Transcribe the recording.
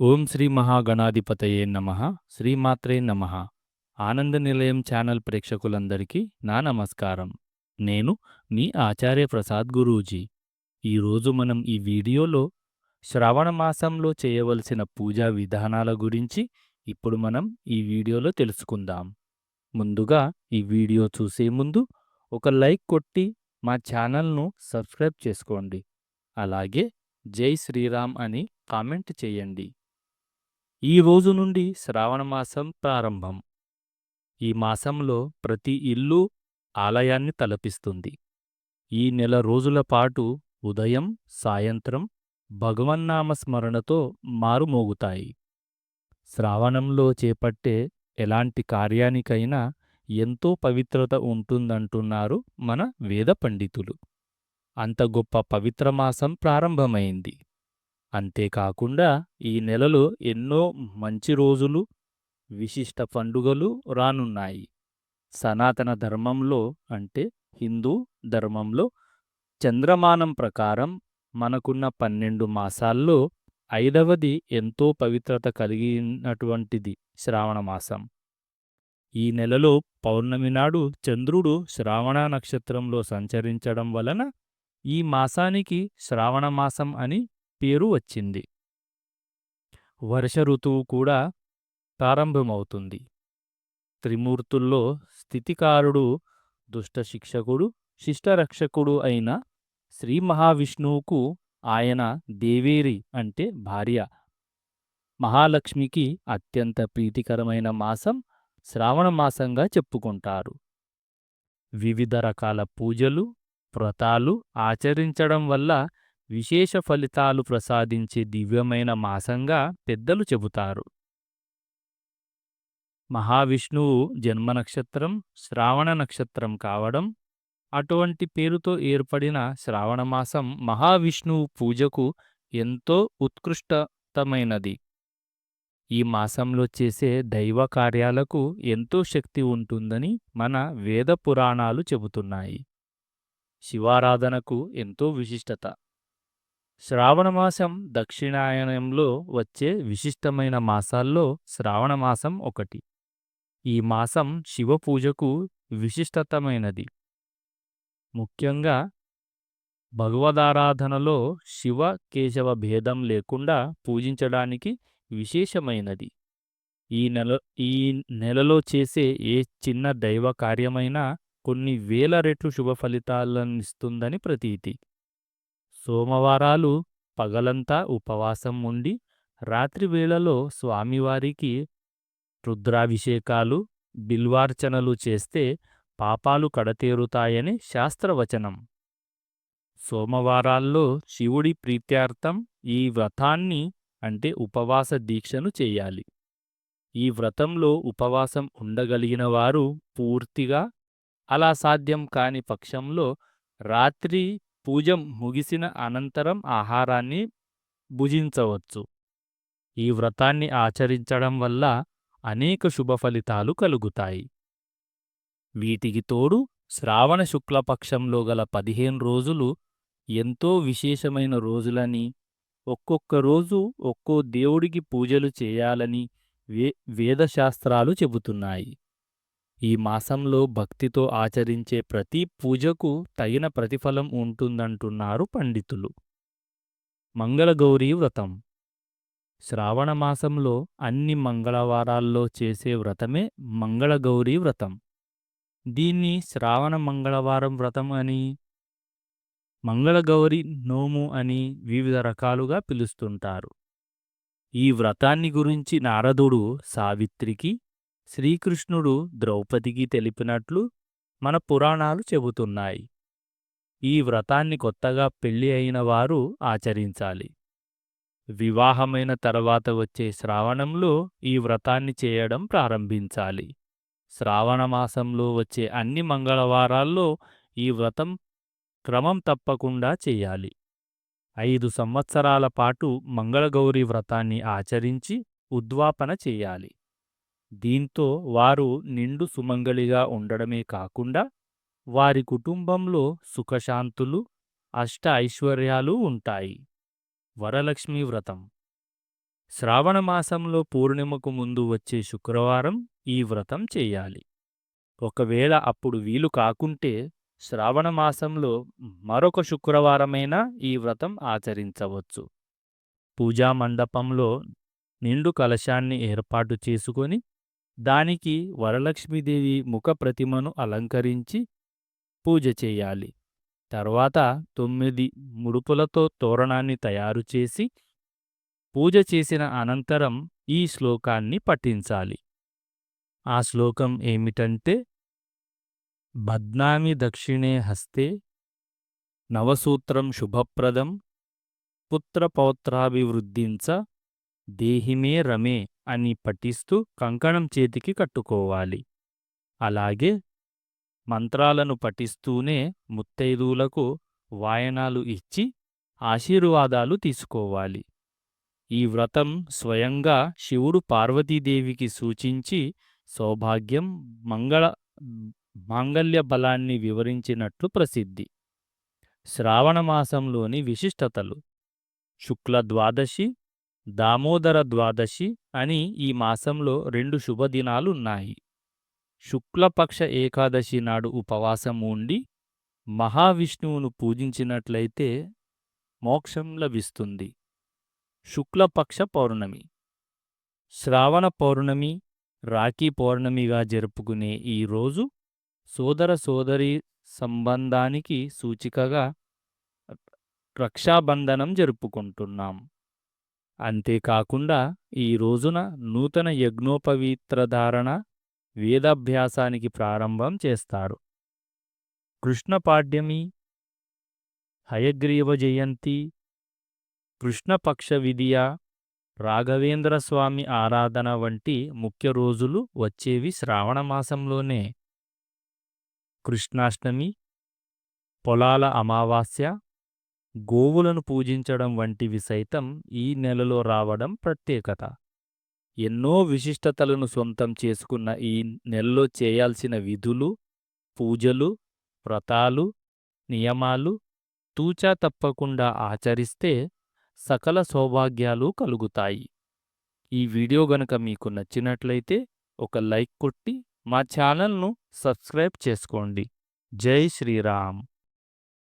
ఓం శ్రీ మహాగణాధిపతయే నమ శ్రీమాత్రే నమ. ఆనంద నిలయం ఛానల్ ప్రేక్షకులందరికీ నా నమస్కారం. నేను మీ ఆచార్య ప్రసాద్ గురూజీ. ఈరోజు మనం ఈ వీడియోలో శ్రావణ మాసంలో చేయవలసిన పూజా విధానాల గురించి ఇప్పుడు మనం ఈ వీడియోలో తెలుసుకుందాం. ముందుగా ఈ వీడియో చూసే ముందు ఒక లైక్ కొట్టి మా ఛానల్ను సబ్స్క్రైబ్ చేసుకోండి. అలాగే జై శ్రీరామ్ అని కామెంట్ చేయండి. ఈ రోజు నుండి శ్రావణమాసం ప్రారంభం. ఈ మాసంలో ప్రతి ఇల్లు ఆలయాన్ని తలపిస్తుంది. ఈ నెల రోజుల పాటు ఉదయం సాయంత్రం భగవన్నామస్మరణతో మారుమోగుతాయి. శ్రావణంలో చేపట్టే ఎలాంటి కార్యానికైనా ఎంతో పవిత్రత ఉంటుందంటున్నారు మన వేద పండితులు. అంత గొప్ప పవిత్ర మాసం ప్రారంభమైంది. అంతేకాకుండా ఈ నెలలో ఎన్నో మంచి రోజులు విశిష్ట పండుగలు రానున్నాయి. సనాతన ధర్మంలో అంటే హిందూ ధర్మంలో చంద్రమానం ప్రకారం మనకున్న పన్నెండు మాసాల్లో ఐదవది ఎంతో పవిత్రత కలిగినటువంటిది శ్రావణ మాసం. ఈ నెలలో పౌర్ణమి నాడు చంద్రుడు శ్రావణ నక్షత్రంలో సంచరించడం వలన ఈ మాసానికి శ్రావణ మాసం అని పేరు వచ్చింది. వర్ష ఋతువు కూడా ప్రారంభమవుతుంది. త్రిమూర్తుల్లో స్థితికారుడు దుష్టశిక్షకుడు శిష్టరక్షకుడు అయిన శ్రీ మహావిష్ణువుకు ఆయన దేవేరి అంటే భార్య. మహాలక్ష్మికి అత్యంత ప్రీతికరమైన మాసం శ్రావణ మాసంగా చెప్పుకుంటారు. వివిధ రకాల పూజలు వ్రతాలు ఆచరించడం వల్ల విశేష ఫలితాలు ప్రసాదించే దివ్యమైన మాసంగా పెద్దలు చెబుతారు. మహావిష్ణువు జన్మ నక్షత్రం శ్రావణ నక్షత్రం కావడం అటువంటి పేరుతో ఏర్పడిన శ్రావణమాసం మహావిష్ణువు పూజకు ఎంతో ఉత్కృష్టతమైనది ఈ మాసంలో చేసే దైవ కార్యాలకు ఎంతో శక్తి ఉంటుందని మన వేద పురాణాలు చెబుతున్నాయి. శివారాధనకు ఎంతో విశిష్టత. శ్రావణమాసం దక్షిణాయనంలో వచ్చే విశిష్టమైన మాసాల్లో శ్రావణమాసం ఒకటి. ఈ మాసం శివపూజకు విశిష్టతమైనది. ముఖ్యంగా భగవదారాధనలో శివ కేశవ భేదం లేకుండా పూజించడానికి విశేషమైనది. ఈ నెల ఈ నెలలో చేసే ఏ చిన్న దైవ కార్యమైనా కొన్ని వేల రెట్లు శుభ ఫలితాలనిస్తుందని ప్రతీతి. సోమవారాలు పగలంతా ఉపవాసం ఉండి రాత్రి వేళలో స్వామివారికి రుద్రాభిషేకాలు బిల్వార్చనలు చేస్తే పాపాలు కడతేరుతాయని శాస్త్రవచనం. సోమవారాల్లో శివుడి ప్రీత్యార్థం ఈ వ్రతాన్ని అంటే ఉపవాస దీక్షను చేయాలి. ఈ వ్రతంలో ఉపవాసం ఉండగలిగిన వారు పూర్తిగా అలా సాధ్యం కాని పక్షంలో రాత్రి పూజ ముగిసిన అనంతరం ఆహారాన్ని భుజించవచ్చు. ఈ వ్రతాన్ని ఆచరించడం వల్ల అనేక శుభ ఫలితాలు కలుగుతాయి. వీటికి తోడు శ్రావణ శుక్లపక్షంలో గల పదిహేను రోజులు ఎంతో విశేషమైన రోజులని ఒక్కొక్క రోజు ఒక్కో దేవుడికి పూజలు చేయాలని వే వేదశాస్త్రాలు చెబుతున్నాయి. ఈ మాసంలో భక్తితో ఆచరించే ప్రతి పూజకు తగిన ప్రతిఫలం ఉంటుందంటున్నారు పండితులు. మంగళగౌరీ వ్రతం. శ్రావణ మాసంలో అన్ని మంగళవారాల్లో చేసే వ్రతమే మంగళగౌరీ వ్రతం. దీన్ని శ్రావణ మంగళవారం వ్రతం అని మంగళగౌరి నోము అని వివిధ రకాలుగా పిలుస్తుంటారు. ఈ వ్రతాన్ని గురించి నారదుడు సావిత్రికి శ్రీకృష్ణుడు ద్రౌపదికి తెలిపినట్లు మన పురాణాలు చెబుతున్నాయి. ఈ వ్రతాన్ని కొత్తగా పెళ్ళి అయిన వారు ఆచరించాలి. వివాహమైన తర్వాత వచ్చే శ్రావణంలో ఈ వ్రతాన్ని చేయడం ప్రారంభించాలి. శ్రావణమాసంలో వచ్చే అన్ని మంగళవారాల్లో ఈ వ్రతం క్రమం తప్పకుండా చేయాలి. ఐదు సంవత్సరాల పాటు మంగళగౌరి వ్రతాన్ని ఆచరించి ఉద్వాపన చేయాలి. దీంతో వారు నిండు సుమంగళిగా ఉండడమే కాకుండా వారి కుటుంబంలో సుఖశాంతులు అష్ట ఐశ్వర్యాలు ఉంటాయి. వరలక్ష్మీ వ్రతం. శ్రావణ మాసంలో పూర్ణిమకు ముందు వచ్చే శుక్రవారం ఈ వ్రతం చేయాలి. ఒకవేళ అప్పుడు వీలు కాకుంటే శ్రావణ మాసంలో మరొక శుక్రవారమైనా ఈ వ్రతం ఆచరించవచ్చు. పూజా మండపంలో నిండు కలశాన్ని ఏర్పాటు చేసుకొని దానికి వరలక్ష్మీదేవి ముఖ ప్రతిమను అలంకరించి పూజ చేయాలి. తర్వాత తొమ్మిది ముడుపులతో తోరణాన్ని తయారు చేసి పూజ చేసిన అనంతరం ఈ శ్లోకాన్ని పఠించాలి. ఆ శ్లోకం ఏమిటంటే బద్నామి దక్షిణే హస్తే నవసూత్రం శుభప్రదం పుత్రపౌత్రాభివృద్ధించ దేహిమే రమే అని పఠిస్తూ కంకణం చేతికి కట్టుకోవాలి. అలాగే మంత్రాలను పఠిస్తూనే ముత్తైదువులకు వాయనాలు ఇచ్చి ఆశీర్వాదాలు తీసుకోవాలి. ఈ వ్రతం స్వయంగా శివుడు పార్వతీదేవికి సూచించి సౌభాగ్యం మంగళ మాంగల్య బలాన్ని వివరించినట్లు ప్రసిద్ధి. శ్రావణమాసంలోని విశిష్టతలు. శుక్ల ద్వాదశి దామోదర ద్వాదశి అని ఈ మాసంలో రెండు శుభదినాలున్నాయి. శుక్లపక్ష ఏకాదశి నాడు ఉపవాసం ఉండి మహావిష్ణువును పూజించినట్లయితే మోక్షం లభిస్తుంది. శుక్లపక్ష పౌర్ణమి. శ్రావణ పౌర్ణమి రాఖీ పౌర్ణమిగా జరుపుకునే ఈ రోజు సోదర సోదరి సంబంధానికి సూచికగా రక్షాబంధనం జరుపుకుంటున్నాం. అంతేకాకుండా ఈ రోజున నూతన యజ్ఞోపవీత్రధారణ వేదాభ్యాసానికి ప్రారంభం చేస్తారు. కృష్ణపాడ్యమి హయగ్రీవ జయంతి కృష్ణపక్ష విధియ రాఘవేంద్రస్వామి ఆరాధన వంటి ముఖ్య రోజులు వచ్చేవి శ్రావణమాసంలోనే కృష్ణాష్టమి పొలాల అమావాస్య గోవులను పూజించడం వంటివి సైతం ఈ నెలలో రావడం ప్రత్యేకత. ఎన్నో విశిష్టతలను సొంతం చేసుకున్న ఈ నెలలో చేయాల్సిన విధులు పూజలు వ్రతాలు నియమాలు తూచా తప్పకుండా ఆచరిస్తే సకల సౌభాగ్యాలు కలుగుతాయి. ఈ వీడియో గనక మీకు నచ్చినట్లయితే ఒక లైక్ కొట్టి మా ఛానల్ను సబ్స్క్రైబ్ చేసుకోండి. జై శ్రీరామ్.